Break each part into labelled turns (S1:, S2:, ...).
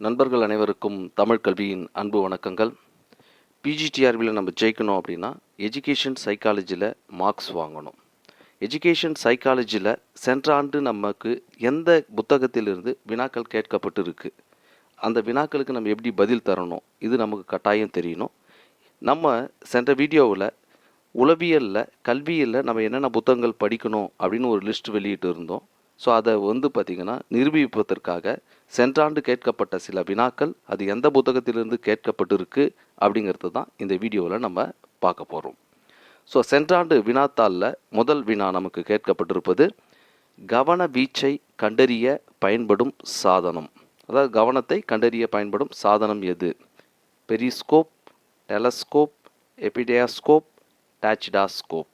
S1: நண்பர்கள் அனைவருக்கும் தமிழ் கல்வியின் அன்பு வணக்கங்கள். பிஜிடிஆர்பியில் நம்ம ஜெயிக்கணும் அப்படின்னா எஜுகேஷன் சைக்காலஜியில் மார்க்ஸ் வாங்கணும். எஜுகேஷன் சைக்காலஜியில் சென்ற ஆண்டு நமக்கு எந்த புத்தகத்திலிருந்து வினாக்கள் கேட்கப்பட்டிருக்கு? அந்த வினாக்களுக்கு நம்ம எப்படி பதில் தரணும்? இது நமக்கு கட்டாயம் தெரியணும். நம்ம சென்ற வீடியோவில் உளவியலில் கல்வியில் நம்ம என்னென்ன புத்தகங்கள் படிக்கணும் அப்படின்னு ஒரு லிஸ்ட் வெளியிட்டு இருந்தோம் ஸோ அதை வந்து பார்த்திங்கன்னா நிரூபிப்பதற்காக சென்றாண்டு கேட்கப்பட்ட சில வினாக்கள் அது எந்த புத்தகத்திலிருந்து கேட்கப்பட்டிருக்கு அப்படிங்கிறது தான் இந்த வீடியோவில் நம்ம பார்க்க போகிறோம் ஸோ சென்றாண்டு வினாத்தாளில் முதல் வினா நமக்கு கேட்கப்பட்டிருப்பது கவன வீச்சை கண்டறிய பயன்படும் சாதனம். அதாவது கவனத்தை கண்டறிய பயன்படும் சாதனம் எது? Periscope telescope epidiascope tachistoscope.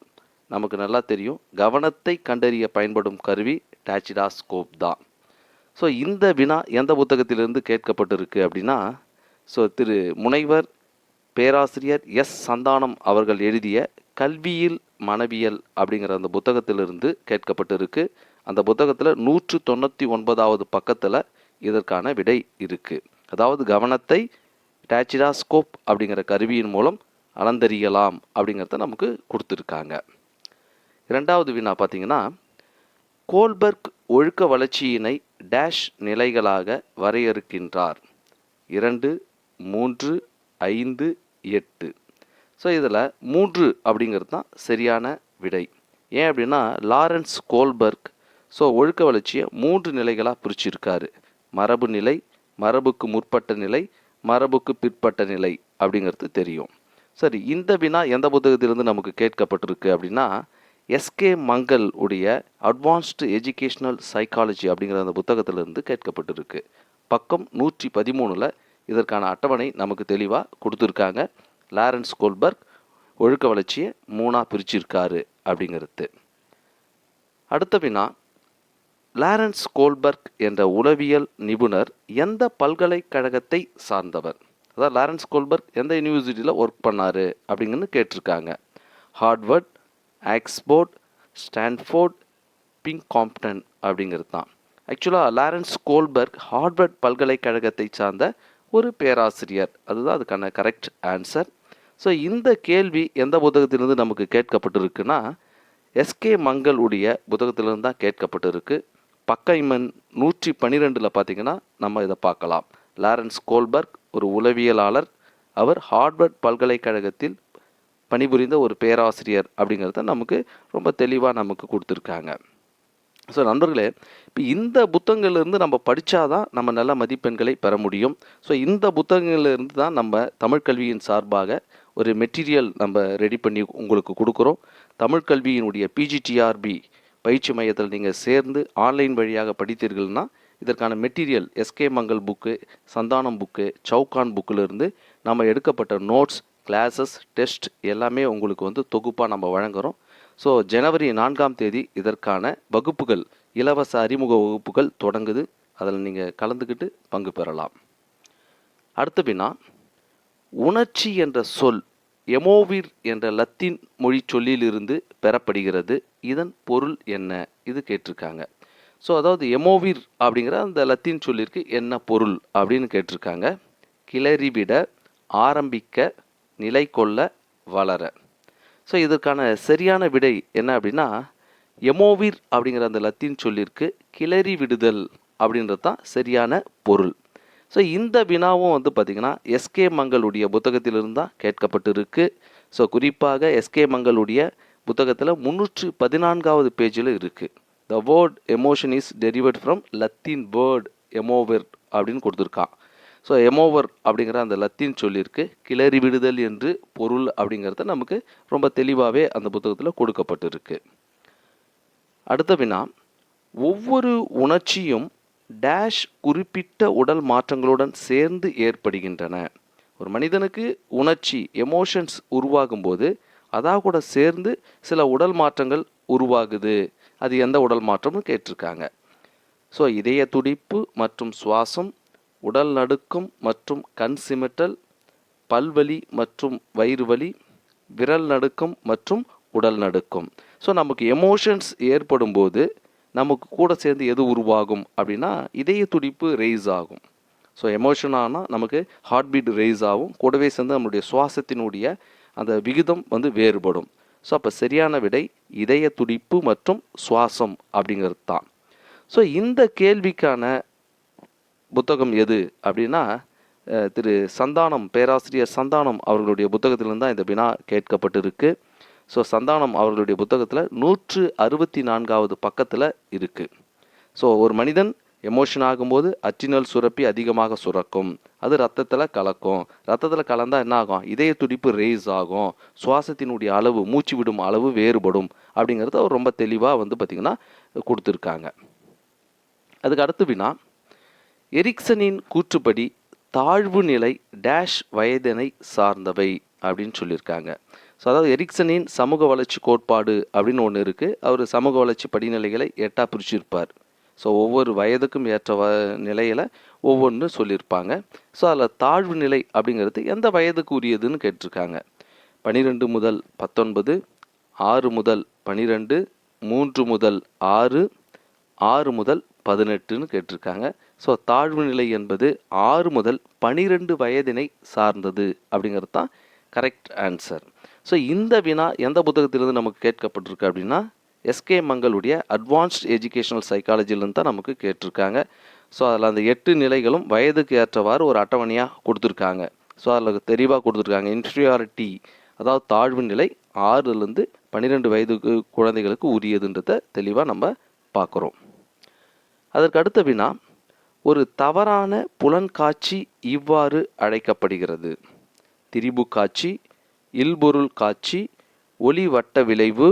S1: நமக்கு நல்லா தெரியும். கவனத்தை கண்டறிய பயன்படும் கருவி டாச்சிடாஸ்கோப் தான். ஸோ இந்த வினா எந்த புத்தகத்திலிருந்து கேட்கப்பட்டிருக்கு அப்படின்னா ஸோ திரு முனைவர் பேராசிரியர் எஸ். சந்தானம் அவர்கள் எழுதிய கல்வியில் மனவியல் அப்படிங்கிற அந்த புத்தகத்திலிருந்து கேட்கப்பட்டிருக்கு. அந்த புத்தகத்தில் நூற்று தொண்ணூற்றி ஒன்பதாவது பக்கத்தில் இதற்கான விடை இருக்குது அதாவது கவனத்தை டேச்சிடாஸ்கோப் அப்படிங்கிற கருவியின் மூலம் அளந்தறியலாம் அப்படிங்கிறத நமக்கு கொடுத்துருக்காங்க. இரண்டாவது வினா பார்த்தீங்கன்னா கோல்பர்க் ஒழுக்க வளர்ச்சியினை டேஷ் நிலைகளாக வரையறுக்கின்றார். இரண்டு மூன்று ஐந்து எட்டு. ஸோ இதில் மூன்று அப்படிங்கிறது தான் சரியான விடை. ஏன் அப்படின்னா லாரன்ஸ் கோல்பர்க் ஸோ ஒழுக்க வளர்ச்சியை மூன்று நிலைகளாக பிரிச்சிருக்காரு. மரபு நிலை மரபுக்கு முற்பட்ட நிலை மரபுக்கு பிற்பட்ட நிலை அப்படிங்கிறது தெரியும். சரி இந்த வினா எந்த புத்தகத்திலிருந்து நமக்கு கேட்கப்பட்டிருக்கு அப்படின்னா எஸ்கே மங்கல் உடைய அட்வான்ஸ்டு எஜுகேஷ்னல் சைக்காலஜி அப்படிங்கிற அந்த புத்தகத்திலிருந்து கேட்கப்பட்டிருக்கு. பக்கம் நூற்றி பதிமூணில் இதற்கான அட்டவணை நமக்கு தெளிவாக கொடுத்துருக்காங்க. லாரன்ஸ் கோல்பர்க் ஒழுக்க வளர்ச்சியை மூணாக பிரிச்சிருக்காரு அப்படிங்கிறது. அடுத்த வினா லாரன்ஸ் கோல்பர்க் என்ற உளவியல் நிபுணர் எந்த பல்கலைக்கழகத்தை சார்ந்தவர்? அதாவது லாரன்ஸ் கோல்பர்க் எந்த யூனிவர்சிட்டியில் ஒர்க் பண்ணார் அப்படிங்கன்னு கேட்டிருக்காங்க. Harvard Oxford Stanford Princeton அப்படிங்கிறது தான் ஆக்சுவலாக லாரன்ஸ் கோல்பர்க் ஹார்வர்ட் பல்கலைக்கழகத்தை சார்ந்த ஒரு பேராசிரியர். அதுதான் அதுக்கான கரெக்ட் ஆன்சர் ஸோ இந்த கேள்வி எந்த புத்தகத்திலிருந்து நமக்கு கேட்கப்பட்டிருக்குன்னா எஸ்கே மங்களுடைய புத்தகத்திலிருந்து தான் கேட்கப்பட்டிருக்கு. பக்கைமன் நூற்றி பன்னிரெண்டில் பார்த்தீங்கன்னா நம்ம இதை பார்க்கலாம். லாரன்ஸ் கோல்பர்க் ஒரு உளவியலாளர். அவர் ஹார்வர்ட் பல்கலைக்கழகத்தில் பணிபுரிந்த ஒரு பேராசிரியர் அப்படிங்கிறத நமக்கு ரொம்ப தெளிவாக நமக்கு கொடுத்துருக்காங்க. ஸோ நண்பர்களே இப்போ இந்த புத்தகங்கள்லேருந்து நம்ம படித்தாதான் நம்ம நல்ல மதிப்பெண்களை பெற முடியும். ஸோ இந்த புத்தகங்கள்லேருந்து தான் நம்ம தமிழ் கல்வியின் சார்பாக ஒரு மெட்டீரியல் நம்ம ரெடி பண்ணி உங்களுக்கு கொடுக்குறோம். தமிழ் கல்வியினுடைய பிஜிடிஆர்பி பயிற்சி மையத்தில் நீங்கள் சேர்ந்து ஆன்லைன் வழியாக படித்தீர்கள்னா இதற்கான material S K Mangal book Santhanam book Chauhan புக்கிலிருந்து நம்ம எடுக்கப்பட்ட நோட்ஸ் கிளாஸஸ் டெஸ்ட் எல்லாமே உங்களுக்கு வந்து தொகுப்பாக நம்ம வழங்குகிறோம் ஸோ ஜனவரி நான்காம் தேதி இதற்கான வகுப்புகள் இலவச அறிமுக வகுப்புகள் தொடங்குது. அதில் நீங்கள் கலந்துக்கிட்டு பங்கு பெறலாம். அடுத்த பின்னா உணர்ச்சி என்ற சொல் எமோவிர் என்ற லத்தீன் மொழி சொல்லிலிருந்து பெறப்படுகிறது. இதன் பொருள் என்ன? இது கேட்டிருக்காங்க. ஸோ அதாவது எமோவிர் அப்படிங்கிற அந்த லத்தீன் சொல்லிற்கு என்ன பொருள் அப்படின்னு கேட்டிருக்காங்க. கிளறிவிட ஆரம்பிக்க நிலை கொள்ள வளர. ஸோ இதற்கான சரியான விடை என்ன அப்படின்னா எமோவிர் அப்படிங்கிற அந்த லத்தீன் சொல்லிற்கு கிளறி விடுதல் அப்படின்றது தான் சரியான பொருள். ஸோ இந்த வினாவும் வந்து பார்த்திங்கன்னா எஸ்கே மங்களுடைய புத்தகத்திலிருந்து தான் கேட்கப்பட்டிருக்கு. ஸோ குறிப்பாக எஸ்கே மங்களுடைய புத்தகத்தில் முந்நூற்று பதினான்காவது பேஜில் இருக்குது the word emotion is derived from Latin word emovere அப்படின்னு கொடுத்துருக்கான். ஸோ எமோவர் அப்படிங்கிற அந்த லத்தீன் சொல்லியிருக்கு. கிளறி விடுதல் என்று பொருள் அப்படிங்கிறத நமக்கு ரொம்ப தெளிவாகவே அந்த புத்தகத்தில் கொடுக்கப்பட்டிருக்கு. அடுத்த வினா ஒவ்வொரு உணர்ச்சியும் டேஷ் குறிப்பிட்ட உடல் மாற்றங்களுடன் சேர்ந்து ஏற்படுகின்றன. ஒரு மனிதனுக்கு உணர்ச்சி எமோஷன்ஸ் உருவாகும் போது கூட சேர்ந்து சில உடல் மாற்றங்கள் உருவாகுது. அது எந்த உடல் மாற்றம்னு கேட்டிருக்காங்க. ஸோ இதய துடிப்பு மற்றும் சுவாசம் உடல் நடுக்கம் மற்றும் கண் சிமிட்டல் பல்வலி மற்றும் வயிறு வலி விரல் நடுக்கம் மற்றும் உடல் நடுக்கம். ஸோ நமக்கு எமோஷன்ஸ் ஏற்படும் போது நமக்கு கூட சேர்ந்து எது உருவாகும் அப்படின்னா இதய துடிப்பு ரெய்ஸ் ஆகும். ஸோ எமோஷன் ஆனால் நமக்கு ஹார்ட் பீட் ரேஸ் ஆகும். கூடவே சேர்ந்து நம்மளுடைய சுவாசத்தினுடைய அந்த விகிதம் வந்து வேறுபடும். ஸோ அப்போ சரியான விடை இதய துடிப்பு மற்றும் சுவாசம் அப்படிங்கிறது தான். ஸோ இந்த கேள்விக்கான புத்தகம் எது அப்படின்னா திரு சந்தானம் பேராசிரியர் சந்தானம் அவர்களுடைய புத்தகத்திலிருந்து தான் இந்த வினா கேட்கப்பட்டிருக்கு. ஸோ சந்தானம் அவர்களுடைய புத்தகத்தில் நூற்று அறுபத்தி நான்காவது பக்கத்தில் இருக்குது ஸோ ஒரு மனிதன் எமோஷன் ஆகும்போது அச்சினல் சுரப்பி அதிகமாக சுரக்கும். அது ரத்தத்தில் கலக்கும். ரத்தத்தில் கலந்தால் என்ன ஆகும் இதய துடிப்பு ரேஸ் ஆகும். சுவாசத்தினுடைய அளவு மூச்சு விடும் அளவு வேறுபடும் அப்படிங்கிறத அவர் ரொம்ப தெளிவாக வந்து பார்த்திங்கன்னா கொடுத்துருக்காங்க. அதுக்கு அடுத்து வினா. எரிக்சனின் கூற்றுப்படி தாழ்வு நிலை டேஷ் வயதினை சார்ந்தவை அப்படின்னு சொல்லியிருக்காங்க. ஸோ அதாவது எரிக்சனின் சமூக வளர்ச்சி கோட்பாடு அப்படின்னு ஒன்று இருக்குது அவர் சமூக வளர்ச்சி படிநிலைகளை எட்டாக பிரிச்சிருப்பார். ஸோ ஒவ்வொரு வயதுக்கும் ஏற்ற வ நிலையில் ஒவ்வொன்று சொல்லியிருப்பாங்க. ஸோ அதில் தாழ்வு நிலை அப்படிங்கிறது எந்த வயதுக்கு உரியதுன்னு கேட்டிருக்காங்க. பனிரெண்டு முதல் பத்தொன்பது ஆறு முதல் பனிரெண்டு மூன்று முதல் ஆறு ஆறு முதல் பதினெட்டுன்னு கேட்டிருக்காங்க. ஸோ தாழ்வு நிலை என்பது ஆறு முதல் பனிரெண்டு வயதினை சார்ந்தது அப்படிங்கிறது தான் கரெக்ட் ஆன்சர் ஸோ இந்த வினா எந்த புத்தகத்திலிருந்து நமக்கு கேட்கப்பட்டிருக்கு அப்படின்னா எஸ்கே மங்களுடைய அட்வான்ஸ்ட் எஜுகேஷனல் சைக்காலஜிலேருந்து தான் நமக்கு கேட்டிருக்காங்க. ஸோ அதில் அந்த எட்டு நிலைகளும் வயதுக்கு ஏற்றவாறு ஒரு அட்டவணையாக கொடுத்துருக்காங்க. ஸோ அதில் தெளிவாக கொடுத்துருக்காங்க. இன்ஃபீரியாரிட்டி அதாவது தாழ்வு நிலை ஆறுலேருந்து பன்னிரெண்டு வயதுக்கு குழந்தைகளுக்கு உரியதுன்றத தெளிவாக நம்ம பார்க்குறோம். அதற்கு அடுத்த வினா ஒரு தவறான புலன்காட்சி இவ்வாறு அழைக்கப்படுகிறது. திரிபு காட்சி இல்பொருள் காட்சி ஒளி வட்ட விளைவு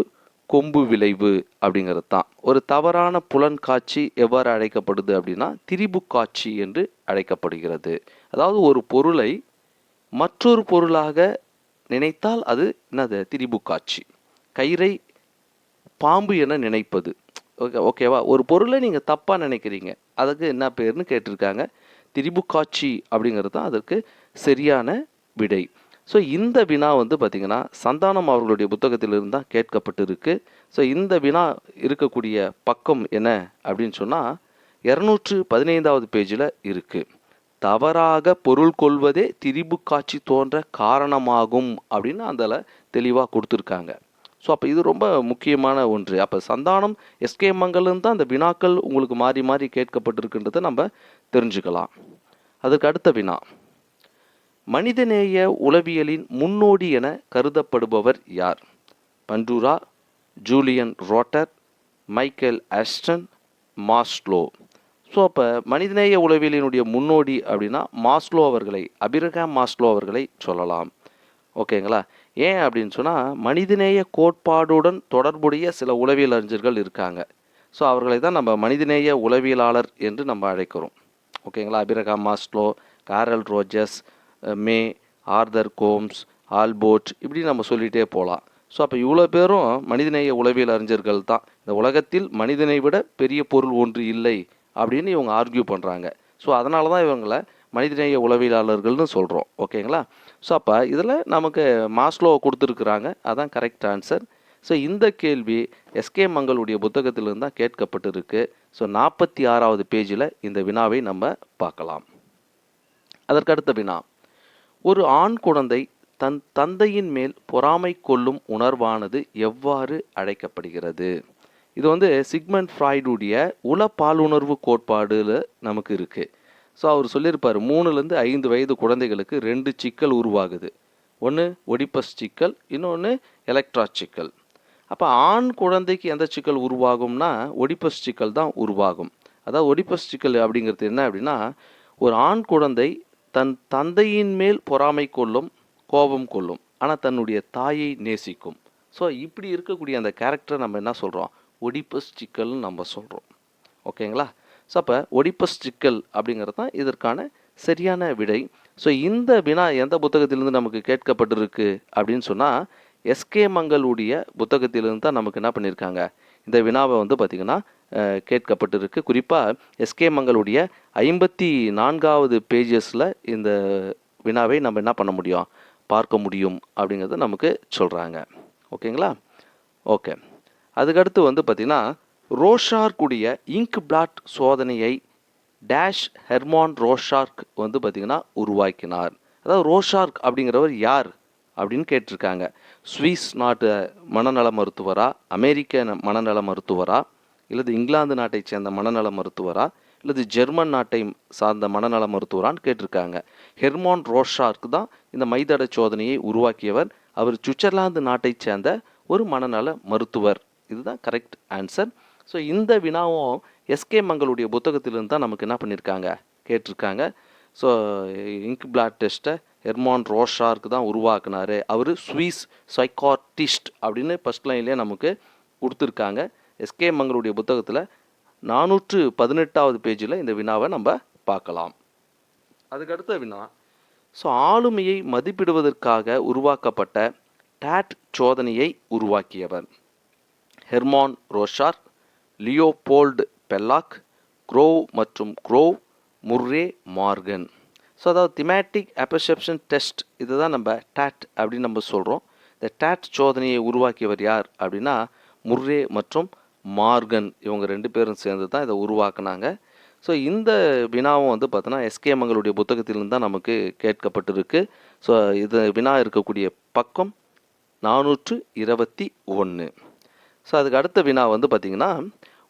S1: கொம்பு விளைவு அப்படிங்கிறது தான். ஒரு தவறான புலன் காட்சி எவ்வாறு அழைக்கப்படுது அப்படின்னா திரிபு காட்சி என்று அழைக்கப்படுகிறது. அதாவது ஒரு பொருளை மற்றொரு பொருளாக நினைத்தால் அது என்னது? திரிபு காட்சி. கயிறை பாம்பு என நினைப்பது. ஓகே ஓகேவா? ஒரு பொருளை நீங்கள் தப்பாக நினைக்கிறீங்க. அதுக்கு என்ன பேர்னு கேட்டிருக்காங்க. திரிபுக்காட்சி அப்படிங்கிறது தான் அதற்கு சரியான விடை. ஸோ இந்த வினா வந்து பார்த்திங்கன்னா சந்தானம் அவர்களுடைய புத்தகத்திலிருந்து தான் கேட்கப்பட்டிருக்கு. ஸோ இந்த வினா இருக்கக்கூடிய பக்கம் என்ன அப்படின்னு சொன்னால் இரநூற்று பதினைந்தாவது பேஜில் இருக்குது தவறாக பொருள் கொள்வதே திரிபு காட்சி தோன்ற காரணமாகும் அப்படின்னு அதில் தெளிவாக கொடுத்துருக்காங்க. ஸோ அப்போ இது ரொம்ப முக்கியமான ஒன்று. அப்போ சந்தானம் எஸ்கே மங்கலம் தான் அந்த வினாக்கள் உங்களுக்கு மாறி மாறி கேட்கப்பட்டிருக்குன்றதை நம்ம தெரிஞ்சுக்கலாம். அதுக்கு அடுத்த வினா. மனிதநேய உளவியலின் முன்னோடி என கருதப்படுபவர் யார்? Bandura Julian Rotter Michael Aston Maslow. So அப்போ மனிதநேய உளவியலினுடைய முன்னோடி அப்படின்னா மாஸ்லோ அவர்களை அபிரகாம் மாஸ்லோ அவர்களை சொல்லலாம். ஓகேங்களா ஏன் அப்படின்னு சொன்னால் மனிதநேய கோட்பாடுடன் தொடர்புடைய சில உளவியல் அறிஞர்கள் இருக்காங்க. ஸோ அவர்களை தான் நம்ம மனிதநேய உளவியலாளர் என்று நம்ம அழைக்கிறோம். ஓகேங்களா Abraham Maslow Carl Rogers May Arthur Combs Allport இப்படி நம்ம சொல்லிகிட்டே போகலாம் ஸோ அப்போ இவ்வளோ பேரும் மனிதநேய உளவியல் அறிஞர்கள் தான். இந்த உலகத்தில் மனிதனை விட பெரிய பொருள் ஒன்று இல்லை அப்படின்னு இவங்க ஆர்கியூ பண்ணுறாங்க ஸோ அதனால தான் இவங்களை மனிதநேய உளவியலாளர்கள்னு சொல்கிறோம் ஓகேங்களா ஸோ அப்போ இதில் நமக்கு மாஸ்லோ கொடுத்துருக்குறாங்க. அதான் கரெக்ட் ஆன்சர் ஸோ இந்த கேள்வி எஸ்கே மங்களுடைய புத்தகத்திலிருந்து தான் கேட்கப்பட்டிருக்கு. ஸோ நாற்பத்தி ஆறாவது பேஜில் இந்த வினாவை நம்ம பார்க்கலாம். அதற்கடுத்த வினா. ஒரு ஆண் குழந்தை தன் தந்தையின் மேல் பொறாமை கொள்ளும் உணர்வானது எவ்வாறு அழைக்கப்படுகிறது? இது வந்து சிக்மண்ட் ஃப்ராய்டுடைய உள பாலுணர்வு கோட்பாடுல நமக்கு இருக்குது ஸோ அவர் சொல்லியிருப்பார் மூணுலேருந்து ஐந்து வயது குழந்தைகளுக்கு ரெண்டு சிக்கல் உருவாகுது. ஒன்று ஒடிப்பஸ் சிக்கல் இன்னொன்று எலக்ட்ரா சிக்கல். அப்போ ஆண் குழந்தைக்கு எந்த சிக்கல் உருவாகும்னா ஒடிப்பஸ் சிக்கல் தான் உருவாகும். அதாவது ஒடிப்பஸ் சிக்கல் அப்படிங்கிறது என்ன அப்படின்னா ஒரு ஆண் குழந்தை தன் தந்தையின் மேல் பொறாமை கொள்ளும் கோபம் கொள்ளும். ஆனால் தன்னுடைய தாயை நேசிக்கும். ஸோ இப்படி இருக்கக்கூடிய அந்த கேரக்டரை நம்ம என்ன சொல்கிறோம் ஒடிப்பஸ் சிக்கல்னு நம்ம சொல்கிறோம் ஓகேங்களா ஸோ அப்போ ஒடிப்பஸ் சிக்கல் அப்படிங்கிறது தான் இதற்கான சரியான விடை. ஸோ இந்த வினா எந்த புத்தகத்திலிருந்து நமக்கு கேட்கப்பட்டிருக்கு அப்படின்னு சொன்னால் எஸ்கே மங்களுடைய புத்தகத்திலிருந்து தான் நமக்கு என்ன பண்ணியிருக்காங்க இந்த வினாவை வந்து பார்த்திங்கன்னா கேட்கப்பட்டிருக்கு. குறிப்பாக எஸ்கே மங்களுடைய ஐம்பத்தி நான்காவது பேஜஸில் இந்த வினாவை நம்ம என்ன பண்ண முடியும்? பார்க்க முடியும் அப்படிங்கிறத நமக்கு சொல்கிறாங்க ஓகேங்களா ஓகே அதுக்கடுத்து வந்து பார்த்திங்கன்னா ரோஷார்க்குடைய இங்க் பிளாட் சோதனையை டேஷ் ஹெர்மான் ரோஷார்க் வந்து பார்த்திங்கன்னா உருவாக்கினார். அதாவது ரோஷார்க் அப்படிங்கிறவர் யார் அப்படின்னு கேட்டிருக்காங்க. சுவிஸ் நாட்டு மனநல மருத்துவரா? அமெரிக்க ந- மனநல மருத்துவரா? இல்லது இங்கிலாந்து நாட்டை சேர்ந்த மனநல மருத்துவரா? இல்லது ஜெர்மன் நாட்டை சார்ந்த மனநல மருத்துவரான்னு கேட்டிருக்காங்க. ஹெர்மான் ரோஷார்க் தான் இந்த மைதட சோதனையை உருவாக்கியவர். அவர் சுவிட்சர்லாந்து நாட்டை சேர்ந்த ஒரு மனநல மருத்துவர். இதுதான் கரெக்ட் ஆன்சர். ஸோ இந்த வினாவும் எஸ்கே மங்களுடைய புத்தகத்திலிருந்து தான் நமக்கு என்ன பண்ணியிருக்காங்க கேட்டிருக்காங்க. ஸோ இங்க் பிளாட் டெஸ்ட்டை ஹெர்மான் ரோஷார்க்கு தான் உருவாக்குனாரு. அவர் ஸ்வீஸ் சைக்கார்டிஸ்ட் அப்படின்னு ஃபஸ்ட் லைன்லேயே நமக்கு கொடுத்துருக்காங்க. எஸ்கே மங்களுடைய புத்தகத்தில் நானூற்று பதினெட்டாவது பேஜில் இந்த வினாவை நம்ம பார்க்கலாம். அதுக்கடுத்த வினா. ஸோ ஆளுமையை மதிப்பிடுவதற்காக உருவாக்கப்பட்ட டேட் சோதனையை உருவாக்கியவர். Hermann Rorschach Leopold Bellak Grove மற்றும் க்ரோவ் முர்ரே மார்கன். ஸோ அதாவது திமேட்டிக் அபர்செப்ஷன் டெஸ்ட் இதுதான் நம்ம டேட் அப்படின்னு நம்ம சொல்கிறோம் இந்த டேட் சோதனையை உருவாக்கியவர் யார் அப்படின்னா முர்ரே மற்றும் மார்கன். இவங்க ரெண்டு பேரும் சேர்ந்து தான் இதை உருவாக்குனாங்க. ஸோ இந்த வினாவும் வந்து பார்த்தோன்னா எஸ்கே மங்களுடைய புத்தகத்திலிருந்து தான் நமக்கு கேட்கப்பட்டிருக்கு. ஸோ இது வினா இருக்கக்கூடிய பக்கம் நானூற்று இருபத்தி ஒன்று ஸோ அதுக்கு அடுத்த வினா வந்து பார்த்திங்கன்னா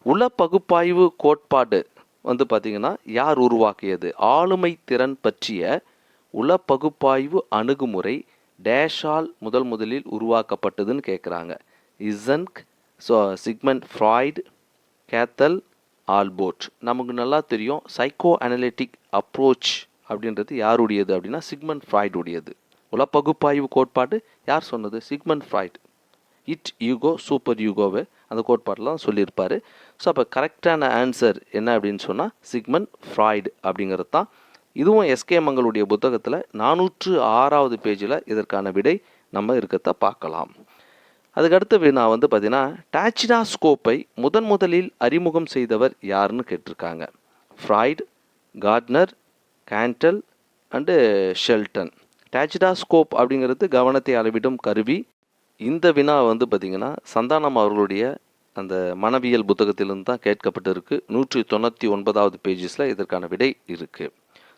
S1: உள பகுப்பாய்வு கோட்பாடு வந்து பார்த்திங்கன்னா யார் உருவாக்கியது? ஆளுமை திறன் பற்றிய உள பகுப்பாய்வு அணுகுமுறை டேஷால் முதல் முதலில் உருவாக்கப்பட்டதுன்னு கேட்குறாங்க Eysenck so Sigmund Freud Cattell Allport. நமக்கு நல்லா தெரியும் சைக்கோ அனலிட்டிக் அப்ரோச் அப்படின்றது யாருடையது அப்படின்னா சிக்மெண்ட் ஃப்ராய்டுடையது. உளப்பகுப்பாய்வு கோட்பாடு யார் சொன்னது? Sigmund Freud. Id ego super யூகோவை அந்த கோட்பாடெலாம் சொல்லியிருப்பார். ஸோ அப்போ கரெக்டான ஆன்சர் என்ன அப்படின்னு சொன்னால் சிக்மன் ஃப்ராய்டு அப்படிங்கிறது தான். இதுவும் எஸ்கே மங்களுடைய புத்தகத்தில் நானூற்று ஆறாவது பேஜில் இதற்கான விடை நம்ம இருக்கிறத பார்க்கலாம். அதுக்கடுத்த வினா வந்து பார்த்தீங்கன்னா டாச்சிடாஸ்கோப்பை முதன் முதலில் அறிமுகம் செய்தவர் யாருன்னு கேட்டிருக்காங்க. Freud Gardner Kendall and Sheldon tachistoscope அப்படிங்கிறது கவனத்தை அளவிடும் கருவி. இந்த வினா வந்து பார்த்திங்கன்னா சந்தானம் அவர்களுடைய அந்த மனவியல் புத்தகத்திலிருந்து தான் கேட்கப்பட்டிருக்கு. நூற்றி தொண்ணூற்றி ஒன்பதாவது பேஜஸில் இதற்கான விடை இருக்குது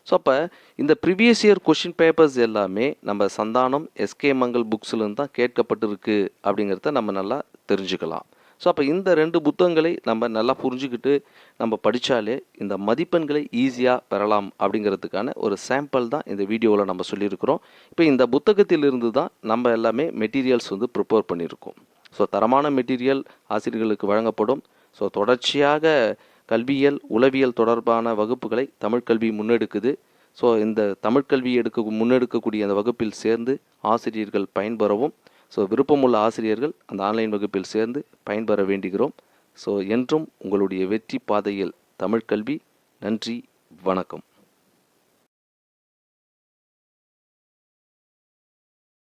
S1: ஸோ அப்போ இந்த ப்ரிவியஸ் இயர் கொஷின் பேப்பர்ஸ் எல்லாமே நம்ம சந்தானம் எஸ்கே மங்கள் புக்ஸ்லேருந்து தான் கேட்கப்பட்டிருக்கு அப்படிங்கிறத நம்ம நல்லா தெரிஞ்சுக்கலாம். ஸோ அப்போ இந்த ரெண்டு புத்தகங்களை நம்ம நல்லா புரிஞ்சுக்கிட்டு நம்ம படித்தாலே இந்த மதிப்பெண்களை ஈஸியாக பெறலாம் அப்படிங்கிறதுக்கான ஒரு சாம்பிள் தான் இந்த வீடியோவில் நம்ம சொல்லியிருக்கிறோம். இப்போ இந்த புத்தகத்திலிருந்து தான் நம்ம எல்லாமே மெட்டீரியல்ஸ் வந்து ப்ரிப்பேர் பண்ணியிருக்கோம். ஸோ தரமான மெட்டீரியல் ஆசிரியர்களுக்கு வழங்கப்படும். ஸோ தொடர்ச்சியாக கல்வியியல் உளவியல் தொடர்பான வகுப்புகளை தமிழ் கல்வி முன்னெடுக்குது. ஸோ இந்த தமிழ் கல்வி எடுக்க முன்னெடுக்கக்கூடிய அந்த வகுப்பில் சேர்ந்து ஆசிரியர்கள் பயன்பெறவும் ஸோ விருப்பமுள்ள ஆசிரியர்கள் அந்த ஆன்லைன் வகுப்பில் சேர்ந்து பயன்பெற வேண்டுகிறோம். ஸோ என்றும் உங்களுடைய வெற்றி பாதையில் தமிழ்கல்வி நன்றி வணக்கம்.